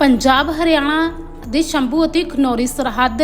ਪੰਜਾਬ, ਹਰਿਆਣਾ ਦੇ ਸ਼ੰਭੂ ਅਤੇ ਖਨੌਰੀ ਸਰਹੱਦ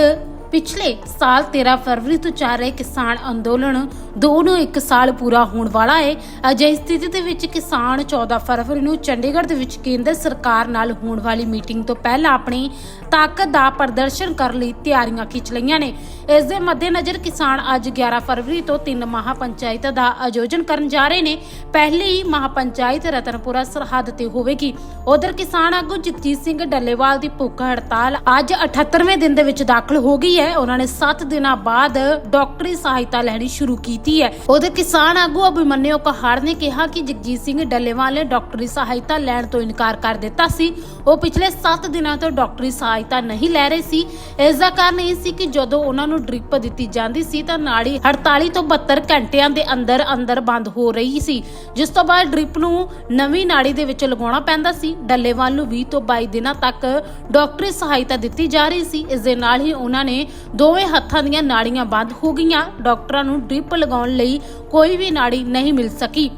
ਪਿਛਲੇ ਸਾਲ 13 ਫਰਵਰੀ ਤੋਂ ਚੱਲ ਰਹੇ ਕਿਸਾਨ ਅੰਦੋਲਨ ਦੋ ਨੂੰ ਇੱਕ ਸਾਲ ਪੂਰਾ ਹੋਣ ਵਾਲਾ ਹੈ ਅਜਿਹੀ ਸਥਿਤੀ ਦੇ ਵਿੱਚ ਕਿਸਾਨ 14 ਫਰਵਰੀ ਨੂੰ ਚੰਡੀਗੜ੍ਹ ਦੇ ਵਿੱਚ ਕੇਂਦਰ ਸਰਕਾਰ ਨਾਲ ਹੋਣ ਵਾਲੀ ਮੀਟਿੰਗ ਤੋਂ ਪਹਿਲਾਂ ਆਪਣੀ ਤਾਕਤ ਦਾ ਪ੍ਰਦਰਸ਼ਨ ਕਰਨ ਲਈ ਤਿਆਰੀਆਂ ਖਿੱਚ ਲਈਆਂ ਨੇ। ਇਸ ਦੇ ਮੱਦੇਨਜ਼ਰ ਕਿਸਾਨ ਅੱਜ 11 ਫਰਵਰੀ ਤੋਂ ਤਿੰਨ ਮਹਾ ਪੰਚਾਇਤਾਂ ਦਾ ਆਯੋਜਨ ਕਰਨ ਜਾ ਰਹੇ ਨੇ। ਪਹਿਲੀ ਮਹਾ ਪੰਚਾਇਤ ਰਤਨਪੁਰਾ ਸਰਹੱਦ ਤੇ ਹੋਵੇਗੀ। ਉਧਰ ਕਿਸਾਨ ਆਗੂ ਜਗਜੀਤ ਸਿੰਘ ਡੱਲੇਵਾਲ ਦੀ ਭੁੱਖ ਹੜਤਾਲ ਅੱਜ 78ਵੇਂ ਦਿਨ ਦੇ ਵਿੱਚ ਦਾਖਲ ਹੋ ਗਈ ਹੈ। ਉਹਨਾਂ ਨੇ 7 ਦਿਨਾਂ ਬਾਅਦ ਡਾਕਟਰੀ ਸਹਾਇਤਾ ਲੈਣੀ ਸ਼ੁਰੂ ਕੀਤੀ ਹੈ। ਉਧਰ ਕਿਸਾਨ ਆਗੂ ਅਭਿਮਨਿਓ ਕਹਾੜ ਨੇ ਕਿਹਾ ਕਿ ਜਗਜੀਤ ਸਿੰਘ ਡੱਲੇਵਾਲ ਨੇ ਡਾਕਟਰੀ ਸਹਾਇਤਾ ਲੈਣ ਤੋਂ ਇਨਕਾਰ ਕਰ ਦਿੱਤਾ ਸੀ। ਉਹ ਪਿਛਲੇ 7 ਦਿਨਾਂ ਤੋਂ ਡਾਕਟਰੀ ਸਹਾਇਤਾ ਨਹੀਂ ਲੈ ਰਹੇ ਸੀ। ਇਸ ਦਾ ਕਾਰਨ ਇਹ ਸੀ ਕਿ ਜਦੋਂ ਉਹਨਾਂ ਨੂੰ ਡ੍ਰਿਪ ਦਿੱਤੀ ਜਾਂਦੀ ਸੀ ਤਾਂ ਨਾੜੀ 48 ਤੋਂ 72 ਘੰਟਿਆਂ ਦੇ ਅੰਦਰ ਅੰਦਰ ਬੰਦ ਹੋ ਰਹੀ ਸੀ। ਜਿਸ ਤੋਂ ਬਾਅਦ ਡ੍ਰਿਪ ਨੂੰ ਨਵੀਂ ਨਾੜੀ ਦੇ ਵਿੱਚ ਲਗਾਉਣਾ ਪੈਂਦਾ ਸੀ। ਡੱਲੇਵਾਲ ਨੂੰ 20 ਤੋਂ 22 ਦਿਨਾਂ ਤੱਕ ਡਾਕਟਰੀ ਸਹਾਇਤਾ ਦਿੱਤੀ ਜਾ ਰਹੀ ਸੀ। ਇਸ ਦੇ ਨਾਲ ਹੀ ਉਹਨਾਂ ਨੇ ਦੋਵੇਂ ਹੱਥਾਂ ਦੀਆਂ ਨਾੜੀਆਂ ਬੰਦ ਹੋ ਗਈਆਂ। ਡਾਕਟਰਾਂ ਨੂੰ ਡ੍ਰਿਪ ਲਗਾਉਣ ਲਈ ਕੋਈ ਵੀ ਨਾੜੀ ਨਹੀਂ ਮਿਲ ਸਕੀ।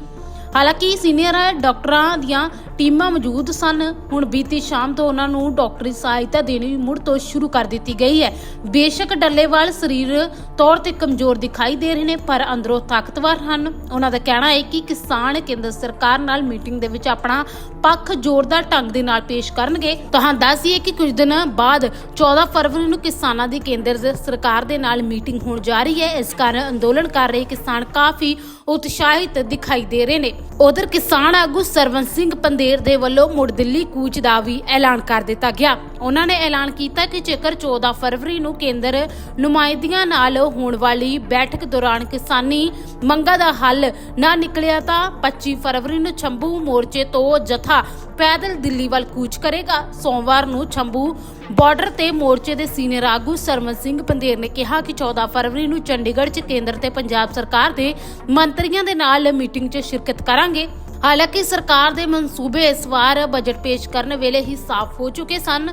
ਹਾਲਾਂਕਿ ਸੀਨੀਅਰ ਡਾਕਟਰਾਂ ਦੀਆਂ ਟੀਮਾਂ ਮੌਜੂਦ ਸਨ। ਹੁਣ ਬੀਤੀ ਸ਼ਾਮ ਤੋਂ ਉਹਨਾਂ ਨੂੰ ਡਾਕਟਰੀ ਸਹਾਇਤਾ ਦੇਣੀ ਮੁੜ ਤੋਂ ਸ਼ੁਰੂ ਕਰ ਦਿੱਤੀ ਗਈ ਹੈ। ਬੇਸ਼ੱਕ ਡੱਲੇਵਾਲ ਸਰੀਰ ਤੌਰ ਤੇ ਕਮਜ਼ੋਰ ਦਿਖਾਈ ਦੇ ਰਹੇ ਨੇ, ਪਰ ਅੰਦਰੋਂ ਤਾਕਤਵਰ ਹਨ। ਉਹਨਾਂ ਦਾ ਕਹਿਣਾ ਹੈ ਕਿ ਕਿਸਾਨ ਕੇਂਦਰ ਸਰਕਾਰ ਨਾਲ ਮੀਟਿੰਗ ਦੇ ਵਿੱਚ ਆਪਣਾ ਪੱਖ ਜ਼ੋਰਦਾਰ ਢੰਗ ਦੇ ਨਾਲ ਪੇਸ਼ ਕਰਨਗੇ। ਤੁਹਾਨੂੰ ਦੱਸੀਏ ਕਿ ਕੁਝ ਦਿਨ ਬਾਅਦ 14 ਫਰਵਰੀ ਨੂੰ ਕਿਸਾਨਾਂ ਦੀ ਕੇਂਦਰ ਸਰਕਾਰ ਦੇ ਨਾਲ ਮੀਟਿੰਗ ਹੋਣ ਜਾ ਰਹੀ ਹੈ। ਇਸ ਕਾਰਨ ਅੰਦੋਲਨ ਕਰ ਰਹੇ ਕਿਸਾਨ ਕਾਫੀ ਉਤਸ਼ਾਹਿਤ ਦਿਖਾਈ ਦੇ ਰਹੇ ਨੇ। ਉਧਰ ਕਿਸਾਨ ਆਗੂ ਸਰਵਨ ਸਿੰਘ ਪੰਦੇਰ ਦੇ ਵੱਲੋਂ ਮੁੜ ਦਿੱਲੀ ਕੂਚ ਦਾ ਵੀ ਐਲਾਨ ਕਰ ਦਿੱਤਾ ਗਿਆ। ਉਹਨਾਂ ਨੇ ਐਲਾਨ ਕੀਤਾ ਕਿ ਜੇਕਰ 14 ਫਰਵਰੀ ਨੂੰ ਕੇਂਦਰ ਨੁਮਾਇੰਦਿਆਂ ਨਾਲ ਹੋਣ ਵਾਲੀ ਬੈਠਕ ਦੌਰਾਨ ਕਿਸਾਨੀ ਮੰਗਾਂ ਦਾ ਹੱਲ ਨਾ ਨਿਕਲਿਆ ਤਾਂ 25 ਫਰਵਰੀ ਨੂੰ ਛੰਭੂ ਮੋਰਚੇ ਤੋਂ ਜਥਾ ਪੈਦਲ ਦਿੱਲੀ ਵੱਲ ਕੂਚ ਕਰੇਗਾ। ਸੋਮਵਾਰ ਨੂੰ ਛੰਭੂ ਬਾਰਡਰ ਤੇ ਮੋਰਚੇ ਦੇ ਸੀਨੀਅਰ ਆਗੂ ਸਰਮਨ ਸਿੰਘ ਪੰਦੇਰ ਨੇ ਕਿਹਾ ਕਿ 14 ਫਰਵਰੀ ਨੂੰ ਚੰਡੀਗੜ੍ਹ 'ਚ ਕੇਂਦਰ ਤੇ ਪੰਜਾਬ ਸਰਕਾਰ ਦੇ ਮੰਤਰੀਆਂ ਦੇ ਨਾਲ ਮੀਟਿੰਗ 'ਚ ਸ਼ਿਰਕਤ ਕਰਾਂਗੇ। ਹਾਲਾਂਕਿ ਸਰਕਾਰ ਦੇ ਮਨਸੂਬੇ ਇਸ ਵਾਰ ਬਜਟ ਪੇਸ਼ ਕਰਨ ਵੇਲੇ ਹੀ ਸਾਫ਼ ਹੋ ਚੁੱਕੇ ਸਨ।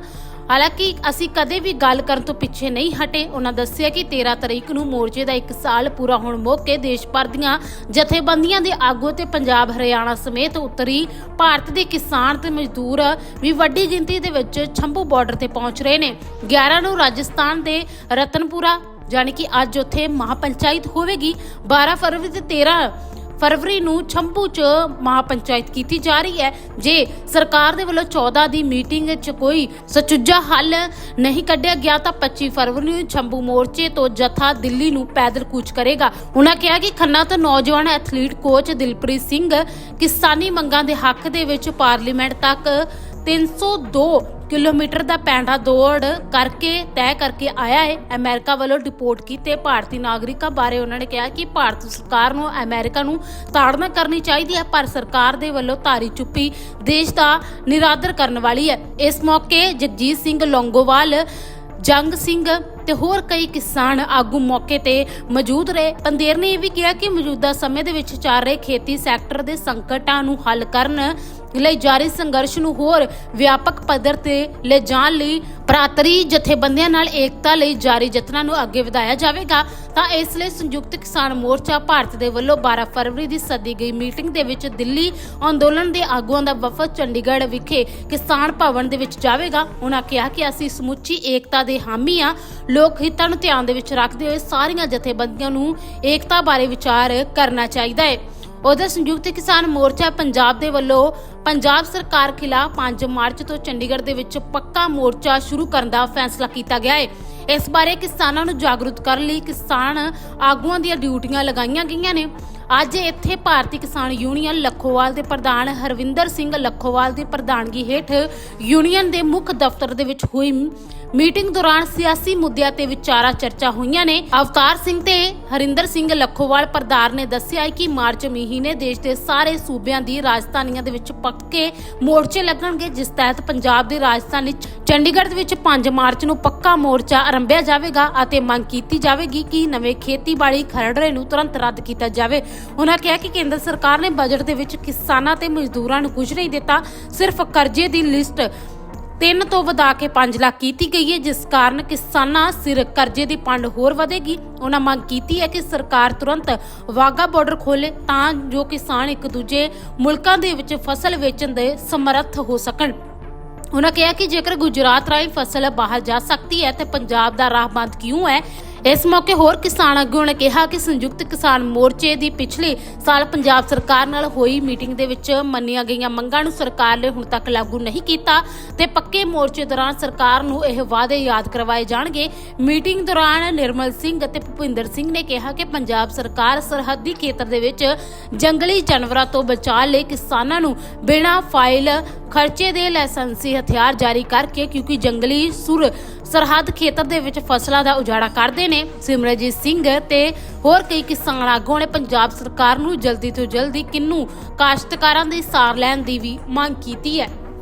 ਹਾਲਾਂਕਿ ਅਸੀਂ ਕਦੇ ਵੀ ਗੱਲ ਕਰਨ ਤੋਂ ਪਿੱਛੇ ਨਹੀਂ ਹਟੇ। ਉਹਨਾਂ ਦੱਸਿਆ ਕਿ 13 ਤਰੀਕ ਨੂੰ ਮੋਰਚੇ ਦਾ 1 ਸਾਲ ਪੂਰਾ ਹੋਣ ਮੌਕੇ ਦੇਸ਼ ਭਰ ਦੀਆਂ ਜਥੇਬੰਦੀਆਂ ਦੇ ਆਗੂ ਤੇ ਪੰਜਾਬ ਹਰਿਆਣਾ ਸਮੇਤ ਉੱਤਰੀ ਭਾਰਤ ਦੇ ਕਿਸਾਨ ਤੇ ਮਜ਼ਦੂਰ ਵੀ ਵੱਡੀ ਗਿਣਤੀ ਦੇ ਵਿੱਚ ਛੰਭੂ ਬਾਰਡਰ ਤੇ ਪਹੁੰਚ ਰਹੇ ਨੇ। 11 ਨੂੰ ਰਾਜਸਥਾਨ ਦੇ ਰਤਨਪੁਰਾ, ਜਾਣੀ ਕਿ ਅੱਜ ਉੱਥੇ ਮਹਾਪੰਚਾਇਤ ਹੋਵੇਗੀ। 12 ਫਰਵਰੀ ਤੇ 13 ਫਰਵਰੀ ਨੂੰ ਛੰਭੂ 'ਚ ਮਹਾਪੰਚਾਇਤ ਕੀਤੀ ਜਾ ਰਹੀ ਹੈ। ਜੇ ਸਰਕਾਰ ਦੇ ਵੱਲੋਂ 14 ਦੀ ਮੀਟਿੰਗ 'ਚ ਕੋਈ ਸਚੁੱਜਾ ਹੱਲ ਨਹੀਂ ਕੱਢਿਆ ਗਿਆ, ਤਾਂ 25 ਫਰਵਰੀ ਨੂੰ ਛੰਭੂ ਮੋਰਚੇ ਤੋਂ ਜਥਾ ਦਿੱਲੀ ਨੂੰ ਪੈਦਲ ਕੂਚ ਕਰੇਗਾ। ਉਹਨਾਂ ਕਿਹਾ ਕਿ ਖੰਨਾ ਤੋਂ ਨੌਜਵਾਨ ਐਥਲੀਟ ਕੋਚ ਦਿਲਪ੍ਰੀਤ ਸਿੰਘ ਕਿਸਾਨੀ ਮੰਗਾਂ ਦੇ ਹੱਕ ਦੇ ਵਿੱਚ ਪਾਰਲੀਮੈਂਟ ਤੱਕ 302 ਕਿਲੋਮੀਟਰ ਦਾ ਪੈਂਡਾ ਦੌੜ ਕਰਕੇ, ਤੈਅ ਕਰਕੇ ਆਇਆ ਹੈ ਅਮਰੀਕਾ ਵੱਲੋਂ ਡਿਪੋਰਟ ਕੀਤੇ ਭਾਰਤੀ ਨਾਗਰਿਕਾਂ ਬਾਰੇ ਉਹਨਾਂ ਨੇ ਕਿਹਾ ਕਿ ਭਾਰਤ ਸਰਕਾਰ ਨੂੰ ਅਮਰੀਕਾ ਨੂੰ ਤਾੜਨਾ ਕਰਨੀ ਚਾਹੀਦੀ ਹੈ, ਪਰ ਸਰਕਾਰ ਦੇ ਵੱਲੋਂ ਧਾਰੀ ਚੁੱਪੀ ਦੇਸ਼ ਦਾ ਨਿਰਾਦਰ ਕਰਨ ਵਾਲੀ ਹੈ। ਇਸ ਮੌਕੇ ਜਗਜੀਤ ਸਿੰਘ ਲੌਂਗੋਵਾਲ, ਜੰਗ ਸਿੰਘ ਤੇ ਹੋਰ ਕਈ ਕਿਸਾਨ ਆਗੂ ਮੌਕੇ ਤੇ ਮੌਜੂਦ ਰਹੇ। ਪੰਦੇਰ ਨੇ ਇਹ ਵੀ ਕਿਹਾ ਕਿ ਮੌਜੂਦਾ ਸਮੇਂ ਦੇ ਵਿੱਚ ਚੱਲ ਰਹੇ ਖੇਤੀ ਸੈਕਟਰ ਦੇ ਸੰਕਟਾਂ ਨੂੰ ਹੱਲ ਕਰਨ ਲਈ ਜਾਰੀ ਸੰਘਰਸ਼ ਨੂੰ ਹੋਰ ਵਿਆਪਕ ਪੱਧਰ ਤੇ ਲੈ ਜਾਣ ਲਈ ਭਰਾਤਰੀ ਜਥੇਬੰਦੀਆਂ ਨਾਲ ਏਕਤਾ ਲਈ ਜਾਰੀ ਯਤਨਾਂ ਨੂੰ ਅੱਗੇ ਵਧਾਇਆ ਜਾਵੇਗਾ, ਤਾਂ ਇਸ ਲਈ ਸੰਯੁਕਤ ਕਿਸਾਨ ਮੋਰਚਾ ਭਾਰਤ ਦੇ ਵੱਲੋਂ 12 ਫਰਵਰੀ ਦੀ ਸੱਦੀ ਗਈ ਮੀਟਿੰਗ ਦੇ ਵਿੱਚ ਦਿੱਲੀ ਅੰਦੋਲਨ ਦੇ ਆਗੂਆਂ ਦਾ ਵਫਦ ਚੰਡੀਗੜ੍ਹ ਵਿਖੇ ਕਿਸਾਨ ਭਵਨ ਦੇ ਵਿੱਚ ਜਾਵੇਗਾ। ਉਹਨਾਂ ਕਿਹਾ ਕਿ ਅਸੀਂ ਸਮੁੱਚੀ ਏਕਤਾ ਦੇ ਹਾਮੀ ਆ ਲੋਕ ਹਿੱਤਾਂ ਨੂੰ ਧਿਆਨ ਦੇ ਵਿੱਚ ਰੱਖਦੇ ਹੋਏ ਸਾਰੀਆਂ ਜਥੇਬੰਦੀਆਂ ਨੂੰ ਏਕਤਾ ਬਾਰੇ ਵਿਚਾਰ ਕਰਨਾ ਚਾਹੀਦਾ ਹੈ। ਉਧਰ ਸੰਯੁਕਤ ਕਿਸਾਨ ਮੋਰਚਾ ਪੰਜਾਬ ਦੇ ਵੱਲੋਂ ਪੰਜਾਬ ਸਰਕਾਰ ਖਿਲਾਫ 5 ਮਾਰਚ ਤੋਂ ਚੰਡੀਗੜ੍ਹ ਦੇ ਵਿੱਚ ਪੱਕਾ ਮੋਰਚਾ ਸ਼ੁਰੂ ਕਰਨ ਦਾ ਫੈਸਲਾ ਕੀਤਾ ਗਿਆ ਹੈ। ਇਸ ਬਾਰੇ ਕਿਸਾਨਾਂ ਨੂੰ ਜਾਗਰੂਕ ਕਰਨ ਲਈ ਕਿਸਾਨ ਆਗੂਆਂ ਦੀਆਂ ਡਿਊਟੀਆਂ ਲਗਾਈਆਂ ਗਈਆਂ ਨੇ। ਅੱਜ ਇੱਥੇ ਭਾਰਤੀ ਕਿਸਾਨ ਯੂਨੀਅਨ ਲੱਖੋਵਾਲ ਦੇ ਪ੍ਰਧਾਨ ਹਰਵਿੰਦਰ ਸਿੰਘ ਲੱਖੋਵਾਲ ਦੀ ਪ੍ਰਧਾਨਗੀ ਹੇਠ ਯੂਨੀਅਨ ਦੇ ਮੁੱਖ ਦਫ਼ਤਰ ਦੇ ਵਿੱਚ ਹੋਈ ਮੀਟਿੰਗ ਦੌਰਾਨ ਸਿਆਸੀ ਮੁੱਦਿਆਂ ਤੇ ਵਿਚਾਰਾ ਚਰਚਾ ਹੋਈਆਂ ਨੇ। ਅਵਤਾਰ ਸਿੰਘ ਤੇ ਹਰਿੰਦਰ ਸਿੰਘ ਲੱਖੋਵਾਲ ਪ੍ਰਧਾਨ ਨੇ ਦੱਸਿਆ ਕਿ ਮਾਰਚ ਮਹੀਨੇ ਦੇਸ਼ ਦੇ ਸਾਰੇ ਸੂਬਿਆਂ ਦੀ ਰਾਜਧਾਨੀਆਂ ਦੇ ਵਿੱਚ ਪੱਕੇ ਮੋਰਚੇ ਲੱਗਣਗੇ, ਜਿਸ ਤਹਿਤ ਪੰਜਾਬ ਦੀ ਰਾਜਧਾਨੀ ਚ- ਚੰਡੀਗੜ੍ਹ ਦੇ ਵਿੱਚ 5 ਮਾਰਚ ਨੂੰ ਪੱਕਾ ਮੋਰਚਾ ਆਰੰਭਿਆ ਜਾਵੇਗਾ ਅਤੇ ਮੰਗ ਕੀਤੀ ਜਾਵੇਗੀ ਕਿ ਨਵੇਂ ਖੇਤੀਬਾੜੀ ਖਰੜੇ ਨੂੰ ਤੁਰੰਤ ਰੱਦ ਕੀਤਾ ਜਾਵੇ। ਉਹਨਾਂ ਕਿਹਾ ਕਿ ਕੇਂਦਰ ਸਰਕਾਰ ਨੇ ਬਜਟ ਦੇ ਵਿੱਚ ਕਿਸਾਨਾਂ ਤੇ ਮਜ਼ਦੂਰਾਂ ਨੂੰ ਕੁਝ ਨਹੀਂ ਦਿੱਤਾ, ਸਿਰਫ ਕਰਜ਼ੇ ਦੀ ਲਿਸਟ ਤਿੰਨ ਤੋਂ ਵਧਾ ਕੇ 5 ਲੱਖ ਕੀਤੀ ਗਈ ਹੈ, ਜਿਸ ਕਾਰਨ ਕਿਸਾਨਾਂ ਸਿਰ ਕਰਜ਼ੇ ਦੀ ਪੰਡ ਹੋਰ ਵਧੇਗੀ। ਉਹਨਾਂ ਮੰਗ ਕੀਤੀ ਹੈ ਕਿ ਸਰਕਾਰ ਤੁਰੰਤ ਵਾਗਾ ਬਾਰਡਰ ਖੋਲੇ ਤਾਂ ਜੋ ਕਿਸਾਨ ਇੱਕ ਦੂਜੇ ਮੁਲਕਾਂ ਦੇ ਵਿੱਚ ਫਸਲ ਵੇਚਣ ਦੇ ਸਮਰੱਥ ਹੋ ਸਕਣ। ਉਹਨਾਂ ਕਿਹਾ ਕਿ ਜੇਕਰ ਗੁਜਰਾਤ ਰਾਹੀਂ ਫਸਲ ਬਾਹਰ ਜਾ ਸਕਦੀ ਹੈ, ਤੇ ਪੰਜਾਬ ਦਾ ਰਾਹ ਬੰਦ ਕਿਉਂ ਹੈ? ਇਸ ਮੌਕੇ ਹੋਰ ਕਿਸਾਨ ਆਗੂਆਂ ਨੇ ਕਿਹਾ ਕਿ ਸੰਯੁਕਤ ਕਿਸਾਨ ਮੋਰਚੇ ਦੀ ਪਿਛਲੇ ਸਾਲ ਪੰਜਾਬ ਸਰਕਾਰ ਨਾਲ ਹੋਈ ਮੀਟਿੰਗ ਦੇ ਵਿੱਚ ਮੰਨੀਆਂ ਗਈਆਂ ਮੰਗਾਂ ਨੂੰ ਸਰਕਾਰ ਨੇ ਹੁਣ ਤੱਕ ਲਾਗੂ ਨਹੀਂ ਕੀਤਾ ਤੇ ਪੱਕੇ ਮੋਰਚੇ ਦੌਰਾਨ ਸਰਕਾਰ ਨੂੰ ਇਹ ਵਾਅਦੇ ਯਾਦ ਕਰਵਾਏ ਜਾਣਗੇ। ਮੀਟਿੰਗ ਦੌਰਾਨ ਨਿਰਮਲ ਸਿੰਘ ਅਤੇ ਭੁਪਿੰਦਰ ਸਿੰਘ ਨੇ ਕਿਹਾ ਕਿ ਪੰਜਾਬ ਸਰਕਾਰ ਸਰਹੱਦੀ ਖੇਤਰ ਦੇ ਵਿੱਚ ਜੰਗਲੀ ਜਾਨਵਰਾਂ ਤੋਂ ਬਚਾਅ ਲਈ ਕਿਸਾਨਾਂ ਨੂੰ ਬਿਨਾਂ ਫਾਈਲ ਖਰਚੇ ਦੇ ਲਾਇਸੈਂਸੀ ਹਥਿਆਰ ਜਾਰੀ ਕਰਕੇ ਕਿਉਂਕਿ ਜੰਗਲੀ ਸੁਰ ਸਰਹੱਦ ਖੇਤਰ ਦੇ ਵਿੱਚ ਫਸਲਾਂ ਦਾ ਉਜਾੜਾ ਕਰਦੇ ਨੇ। ਸਿਮਰਜੀਤ ਸਿੰਘ ਤੇ ਹੋਰ ਕਈ ਕਿਸਾਨ ਆਗੂਆਂ ਨੇ ਪੰਜਾਬ ਸਰਕਾਰ ਨੂੰ ਜਲਦੀ ਤੋਂ ਜਲਦੀ ਕਿੰਨੂ ਕਾਸ਼ਤਕਾਰਾਂ ਦੀ ਸਾਰ ਲੈਣ ਦੀ ਵੀ ਮੰਗ ਕੀਤੀ ਹੈ।